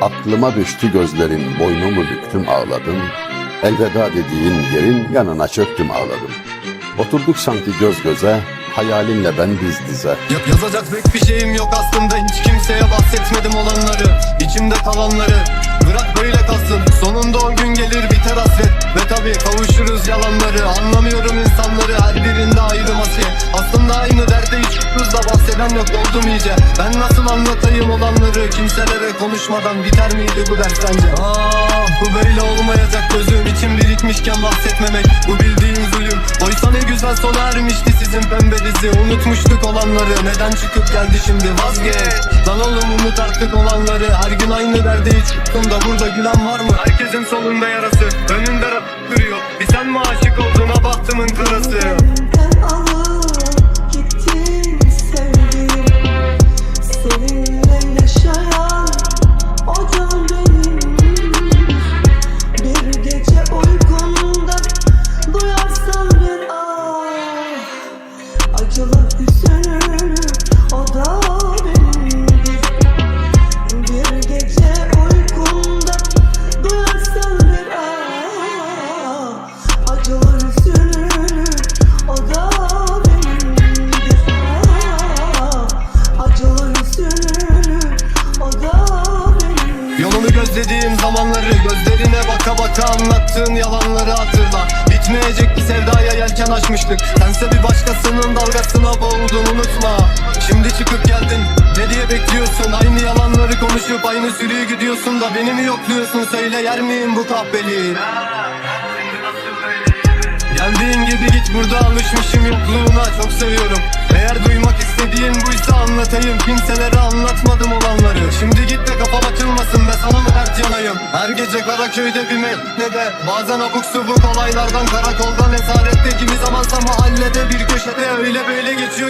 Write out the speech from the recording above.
Aklıma düştü gözlerin, boynumu büktüm ağladım. Elveda dediğin yerin yanına çöktüm ağladım. Oturduk sanki göz göze, hayalinle ben diz dize. Ya- yazacak pek bir şeyim yok aslında Hiç kimseye bahsetmedim olanları İçimde kalanları Bırak böyle kalsın Sonunda o gün gelir biter hasret Ve tabi kavuşuruz yalanları Anlamıyorum insanları her birinde ayrı masaya Aslında aynı derde da bahseden yok oldum iyice. Ben nasıl anlatayım olanları? Kimselere konuşmadan biter miydi bu ders sence? Ah bu böyle olmayacak. Gözüm içim birikmişken bahsetmemek. Bu bildiğin zulüm. Oysa ne güzel sona ermişti sizin pembe dizi. Unutmuştuk olanları. Neden çıkıp geldi şimdi? Vazgeç. Lan oğlum unut artık olanları. Her gün aynı derde hiç da burada gülen var mı? Herkesin solunda yarası. Önünde Yolunu gözlediğim zamanları Gözlerine baka baka anlattığın yalanları hatırla. Bitmeyecek bir sevdaya yelken açmıştık. Sense bir başkasının dalgasına boğuldun unutma. Şimdi çıkıp geldin ne diye bekliyorsun? Aynı yalanları konuşup aynı sürüyü gidiyorsun da Beni mi yokluyorsun? Söyle yer miyim bu kahpeliği Geldiğin gibi git burada alışmışım yokluğuna. Çok seviyorum. Eğer duymak istediğin buysa anlatayım. Kimselere anlatmadım olanları. Şimdi Karaköy'de bir ne de Bazen abuk subuk olaylardan karakoldan esarette Kimi zamansa mahallede bir köşede Öyle böyle geçiyor